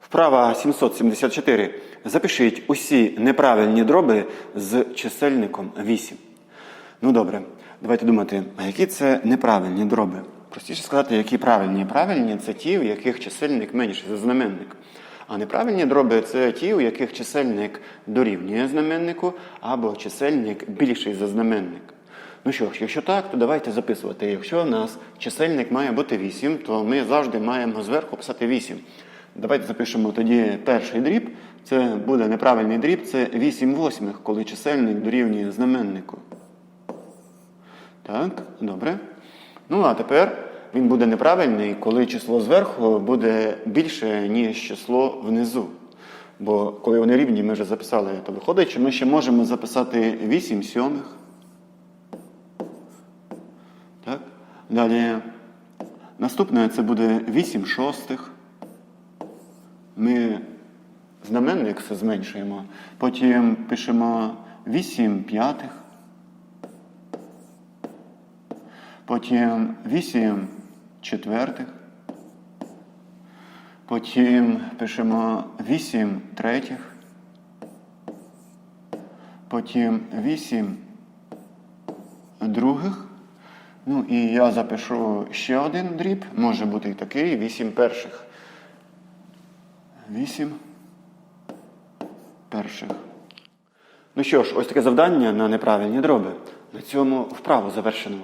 Вправа 774. Запишіть усі неправильні дроби з чисельником 8. Ну добре, давайте думати, а які це неправильні дроби? Простіше сказати, які правильні. Правильні це ті, у яких чисельник менший за знаменник. А неправильні дроби це ті, у яких чисельник дорівнює знаменнику або чисельник більший за знаменник. Ну що ж, якщо так, то давайте записувати. Якщо у нас чисельник має бути 8, то ми завжди маємо зверху писати 8. Давайте запишемо тоді перший дріб. Це буде неправильний дріб, це 8 восьмих, коли чисельник дорівнює знаменнику. Так, добре. Ну, а тепер він буде неправильний, коли число зверху буде більше, ніж число внизу. Бо коли вони рівні, ми вже записали, то виходить, що ми ще можемо записати 8 сьомих. Так. Далі наступне це буде 8 шостих. Ми знаменник все зменшуємо. Потім пишемо 8 п'ятих. Потім 8 четвертих. Потім пишемо 8 третіх. Потім 8 других. Ну і я запишу ще один дріб. Може бути і такий 8 перших. 8 перших. Ну що ж, ось таке завдання на неправильні дроби. На цьому вправу завершено.